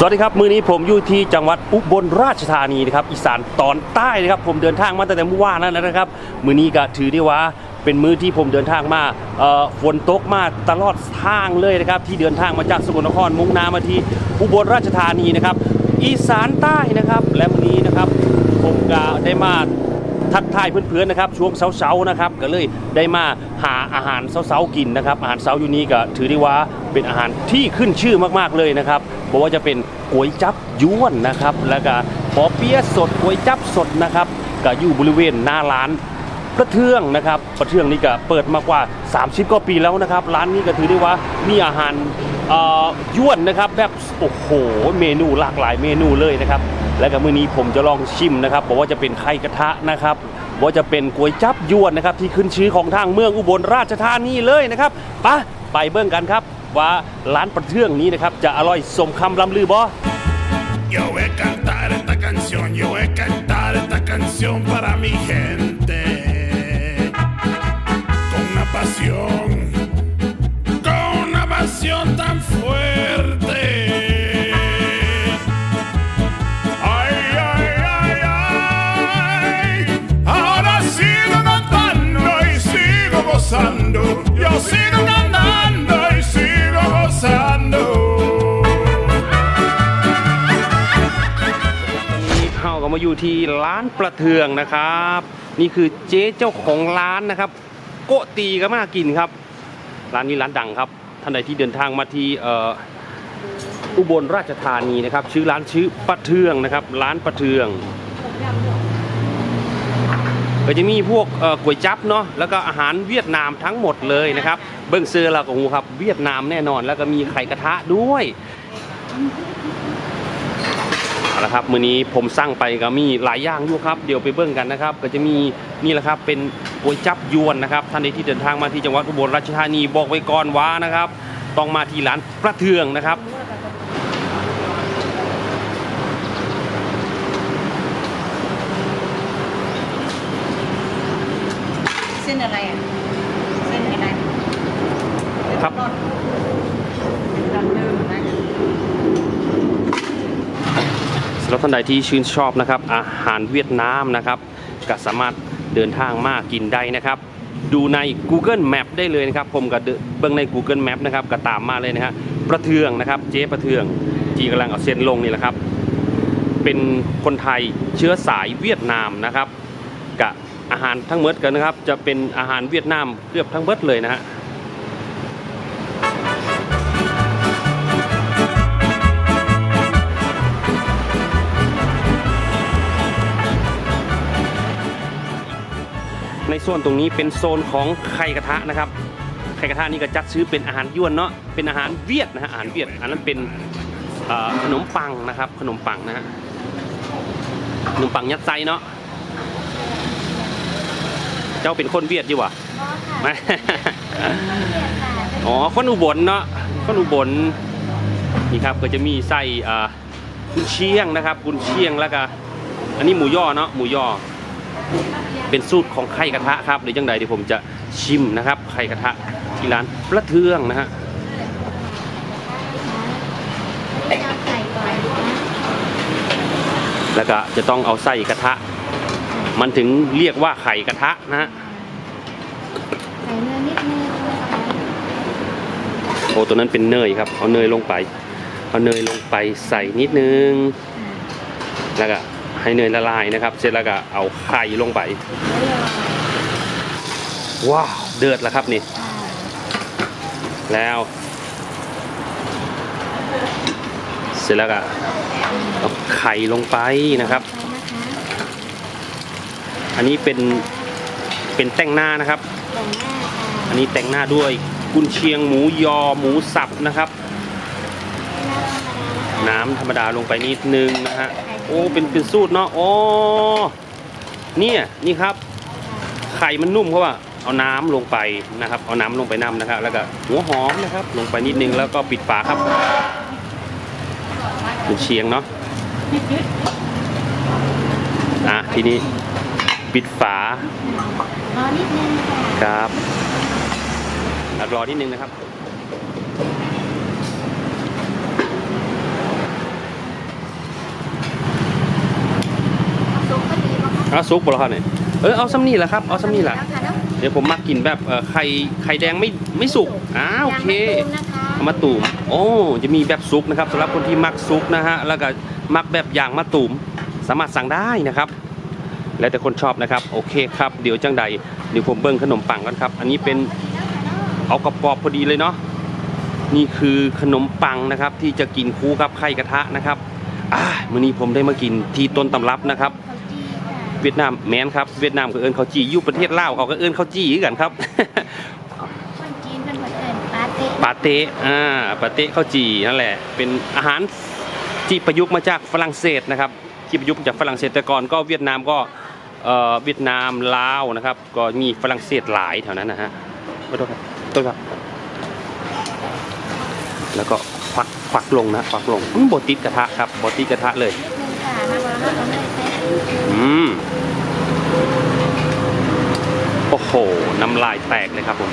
สวัสดีครับ มือนี้ผมอยู่ที่จังหวัดอุบลราชธานีนะครับอีสานตอนใต้นะครับ ผมเดินทางมาตั้งแต่เมื่อวานแล้วนะครับ มือนี้ก็ถือได้ว่าเป็นมือที่ผมเดินทางมาฝนตกมาตลอดทางเลยนะครับ ที่เดินทางมาจากสกลนครมุ่งหน้ามาที่อุบลราชธานีนะครับ อีสานใต้นะครับ และมือนี้นะครับ ผมก็ได้มา ทักทายเพื่อนๆนะครับช่วงเช้าๆนะครับก็เลยได้มาหาอาหารเช้าๆกินนะครับอาหารเช้าอยู่นี้ก็ถือได้ว่าเป็นอาหารที่ขึ้นชื่อมากๆเลยนะครับเพราะว่าจะเป็นก๋วยจับยวนนะครับแล้วก็ปอเปี๊ยะสดก๋วยจับสดนะครับก็อยู่บริเวณหน้าร้านประเทืองนะครับประเทืองนี่ก็เปิดมากว่า 30กว่าปีแล้วนะครับ ร้านนี้ก็ถือได้ว่ามีอาหารเอ่อยวนนะครับแบบโอ้โหเมนูหลากหลายเมนูเลยนะครับ และก็มื้อนี้ผมจะลองชิมนะครับบอกว่าจะเป็นไข่กระทะนะครับว่าจะเป็นก๋วยจับยวนนะครับที่ขึ้นชื่อของทางเมืองอุบลราชธานีเลยนะครับปะไปเบิ่งกันครับ ว่าร้านประเทืองนี้นะครับจะอร่อยสมคำลำลือบ่ Yo voy a cantar esta canción, yo voy a cantar esta canción para mi gente. Con una pasión, con una pasión tan fuerte. มาอยู่ที่ร้านประเทืองนะครับ นี่คือเจ๊เจ้าของร้านนะครับ โกตีก็มากินครับ ร้านนี้ร้านดังครับท่านใดที่เดินทางมาที่อ,อุบลราชธานีนะครับ ชื่อร้านชื่อประเทืองนะครับ ร้านประเทืองก็จะมีพวกก๋วยจั๊บเนาะแล้วก็อาหารเวียดนามทั้งหมดเลยนะครับ เบิ้งเสื้อเราก็หูครับ เวียดนามแน่นอน แล้วก็มีไข่กระทะด้วย เอาละครับมื้อนี้ผมสั่งไปก็มีหลายอย่างอยู่ครับ เดี๋ยวไปเบิ้งกันนะครับ ก็จะมีนี่แหละครับเป็นก๋วยจั๊บยวนนะครับ ท่านใดที่เดินทางมาที่จังหวัดอุบลราชธานีบอกไว้ก่อนว่านะครับ ต้องมาที่ร้านประเทืองนะครับเส้นอะไรอะเส้นอะไรครับ ดำเดิมนะ สำหรับท่านใดที่ชื่นชอบนะครับอาหารเวียดนามนะครับก็สามารถเดินทางมากินได้นะครับดูใน Google Map ได้เลยนะครับ ผมก็เดินเบื้องใน Google Map นะครับก็ตามมาเลยนะฮะประเทืองนะครับ เจ๊ประเทืองที่กำลังเอาเส้นลงนี่แหละครับ เป็นคนไทยเชื้อสายเวียดนามนะครับกับอาหารทั้งหมดกันนะครับ จะเป็นอาหารเวียดนามเกือบทั้งเบิดเลยนะฮะ ในโซนตรงนี้เป็นโซนของไข่กระทะนะครับไข่กระทะนี่ก็จัดซื้อเป็นอาหารยวนเนาะเป็นอาหารเวียดนะฮะอาหารเวียดอันนั้นเป็นเอ่อขนมปังนะครับ ขนมปังนะฮะขนมปังยัดไส้เนาะเจ้าเป็นคนเวียดอยู่วะไม่อ๋อคนอุบลเนาะคนอุบลนี่ครับก็จะมีไส้อ่ากุนเชียงนะครับกุนเชียงแล้วก็อันนี้หมูย่อเนาะหมูย่อ เป็นสูตรของไข่กระทะครับหรือยังไงเดี๋ยวผมจะชิมนะครับไข่กระทะที่ร้านประเทืองนะฮะแล้วก็จะต้องเอาไส้กระทะ มันถึงเรียกว่าไข่กระทะนะฮะใส่เนื้อนิดนึงโอ้ตัวนั้นเป็นเนยครับ เอาเนยลงไป เอาเนยลงไปใส่นิดนึง แล้วก็ ให้เนยละลายนะครับ เสร็จแล้วก็เอาไข่ลงไป ว้าว เดือดแล้วครับนี่ แล้ว เสร็จแล้วก็เอาไข่ลงไปนะครับ อันนี้เป็นเป็นแต่งหน้านะครับ อันนี้แต่งหน้าด้วยกุนเชียงหมูยอหมูสับนะครับ น้ำธรรมดาลงไปนิดนึงนะฮะ โอ้เป็นเป็นสูตรเนาะโอ้เนี่ยนี่ครับ ไข่มันนุ่มเพราะว่าเอาน้ำลงไปนะครับ เอาน้ำลงไปน้ำนะครับ แล้วก็หัวหอมนะครับ ลงไปนิดนึงแล้วก็ปิดฝาครับกุนเชียงเนาะอะทีนี้ปิดฝานิดนึงครับรอนิดนึงนะครับ เอาซุปบ่ล่ะครับเนี่ยเออเอาซ้ำนี่แหละครับเอาซ้ำนี่แหละแล้วค่ะเนาะเดี๋ยวผมมักกินแบบเอ่อไข่ไข่แดงไม่ไม่สุกอ้าโอเคยางมะตูมนะคะเอามาตูมโอ้จะมีแบบซุกนะครับสำหรับคนที่มักซุกนะฮะแล้วก็มักแบบอย่างมาตูมสามารถสั่งได้นะครับ แล้วแต่คนชอบนะครับโอเคครับเดี๋ยวจังใดเดี๋ยวผมเบิ้งขนมปังกันครับ อันนี้เป็นเอากระปอบพอดีเลยเนาะนี่คือขนมปังนะครับ ที่จะกินคู่กับไข่กระทะนะครับอ่ามื้อนี้ผมได้มากินที่ต้นตำรับนะครับข้าวจีค่ะ เวียดนามแมนครับเวียดนามก็เอิญเขาวจีอยู่ประเทศลาวเขาก็เอิญเขาวจีคือกันครับคนจีนเป็นคนเอิญปาเต้ปาเต้อ่าปาเต้ข้าวจีนั่นแหละ เป็นอาหารที่ประยุกต์มาจากฝรั่งเศสนะครับที่ประยุกต์มาจากฝรั่งเศสแต่ก่อนก็เวียดนามก็เอ่อเวียดนามลาวนะครับ ก็มีฝรั่งเศสหลายแถวนั้นนะฮะขอโทษครับขอโทษครับ แล้วก็ควักควักลงนะควักลงอืมบติดกระทะครับบติดกระทะเลย นิดนึงค่ะน้ำมันร้อนเอาไม่เซ็ตอืม โอ้โห น้ำลายแตกเลยครับผม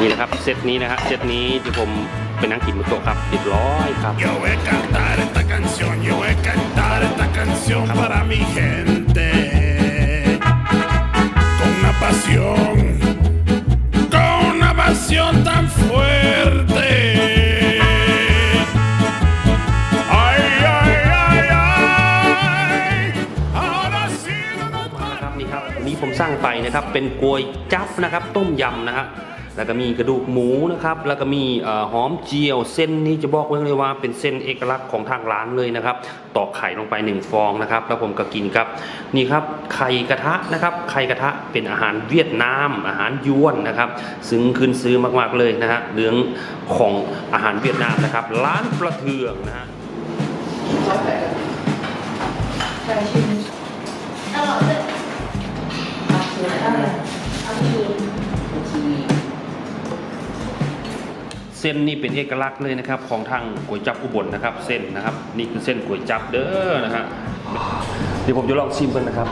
นี่นะครับเซตนี้นะฮะเซตนี้ที่ผมเป็นนังกินมุโตะครับเรียบร้อยครับ Yo voy a cantar esta canción, สร้างไปนะครับ เป็นกวยจับนะครับ ต้มยำนะฮะแล้วก็มีกระดูกหมูนะครับ แล้วก็มีหอมเจียว เส้นนี้จะบอกไว้เลยว่าเป็นเส้นเอกลักษณ์ของทางร้านเลยนะครับ ตอกไข่ลงไปหนึ่งฟองนะครับ แล้วผมก็กินครับ นี่ครับไข่กระทะนะครับ ไข่กระทะเป็นอาหารเวียดนาม อาหารยวนนะครับ ซึ่งขึ้นซื้อมากๆเลยนะฮะเรื่องของอาหารเวียดนามนะครับ ร้านประเทืองนะฮะ เส้นนี่เป็นเอกลักษณ์เลยนะครับ ของทางก๋วยจับอุบลนะครับ เส้นนะครับ นี่คือเส้นก๋วยจับเด้อนะฮะเดี๋ยวผมจะลองชิมกันนะครับ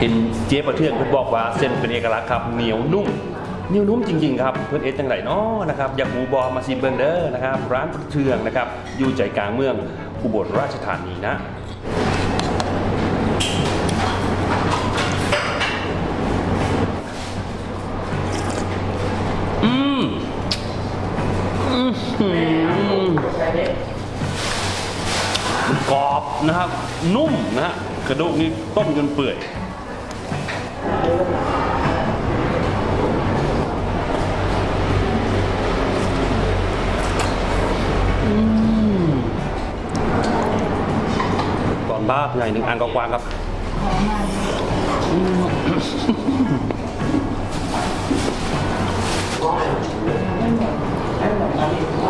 เห็นเจ๊ประเทืองเพิ่นบอกว่าเส้นเป็นเอกลักษณ์ครับเหนียวนุ่มเหนียวนุ่มจริงๆครับเพื่อนเอสจังไรเนาะนะครับอยากหมูบอมาซิมเบิงเด้อนะครับ ร้านประเทืองนะครับอยู่ใจกลางเมืองอุบลราชธานีนะ กรอบนะครับ นุ่มนะฮะกระดูกนี่ต้มจนเปื่อยก่อนบ้าใหญ่หนึ่งอันกว้างครับ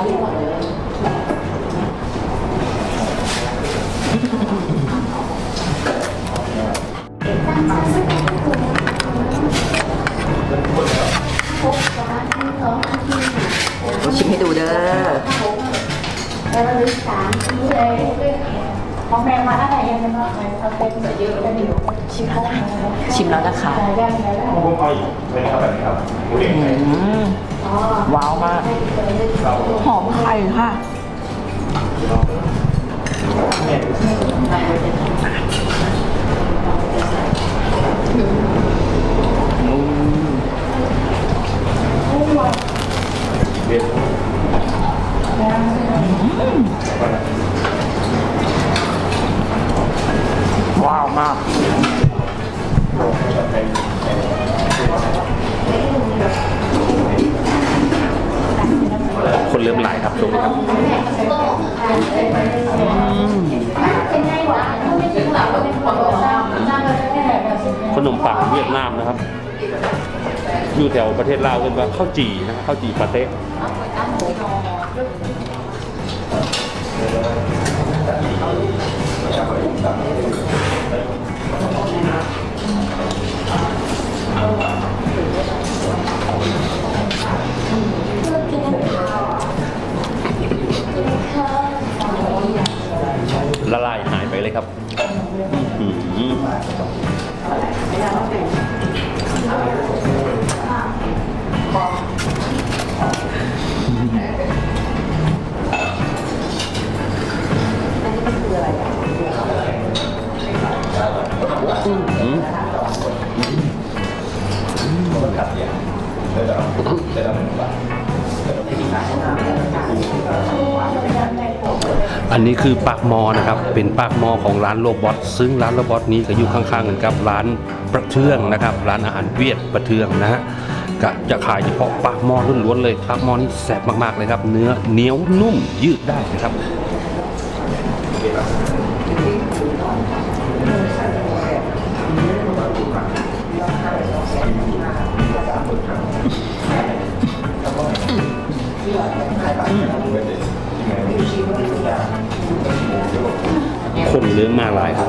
好用啊！ มาอะไรยังไงบ้างเอาเต็มเยอะเลยชิมแล้วนะคะชิมแล้วนะคะได้ได้ได้อืมว้าวมาก หอมไข่ค่ะ ว้าวมากคนเริ่มหลายครับตรงนี้ครับขนมปังเวียดนามนะครับ อยู่แถวประเทศลาวกันว่าข้าวจี่นะข้าวจี่ปาเต้ ละลายหายไปเลยครับ อันนี้คือปากมอนะครับ เป็นปากมอของร้านโรบอทซึ่งร้านโรบอทนี้ก็อยู่ข้างๆกันกับร้านประเทืองนะครับ ร้านอาหารเวียดประเทืองนะฮะก็จะขายเฉพาะปากมอล้วนๆเลยปากมอนี่แซ่บมากๆเลยครับ เนื้อเหนียวนุ่มยืดได้นะครับ คนเรื่องมากหลายครับ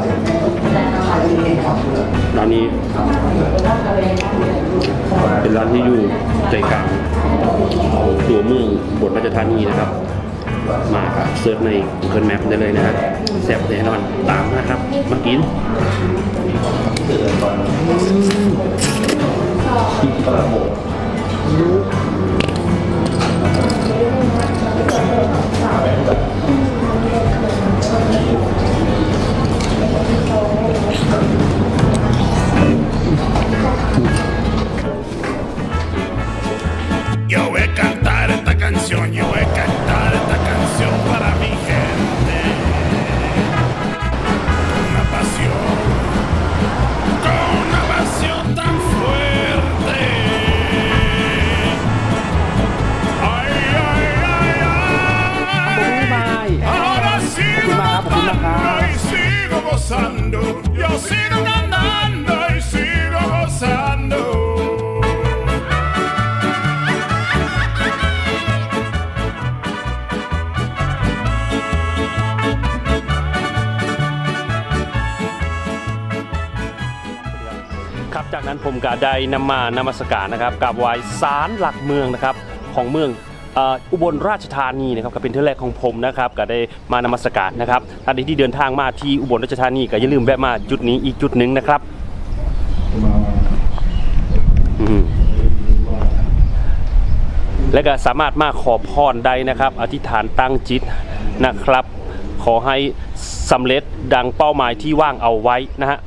ร้านนี้เป็นร้านที่อยู่ใจกลางของตัวเมืองบทราชธานีนะครับ มาครับเซิร์ชใน Google Map ได้เลยนะฮะแซ่บแน่นอนตามนะครับ มากิน Yo voy ผมก็ได้นำมานมัสการนะครับกับไหวสารหลักเมืองนะครับของเมืองอุบลราชธานีนะครับก็เป็นเที่แรกของผมนะครับก็ได้มานมัสการนะครับท่านที่เดินทางมาที่อุบลราชธานีก็อย่าลืมแวะมาจุดนี้อีกจุดหนึ่งนะครับและก็สามารถมาขอพรได้นะครับ อธิษฐานตั้งจิตนะครับ ขอให้สำเร็จดังเป้าหมายที่ว่างเอาไว้นะฮะ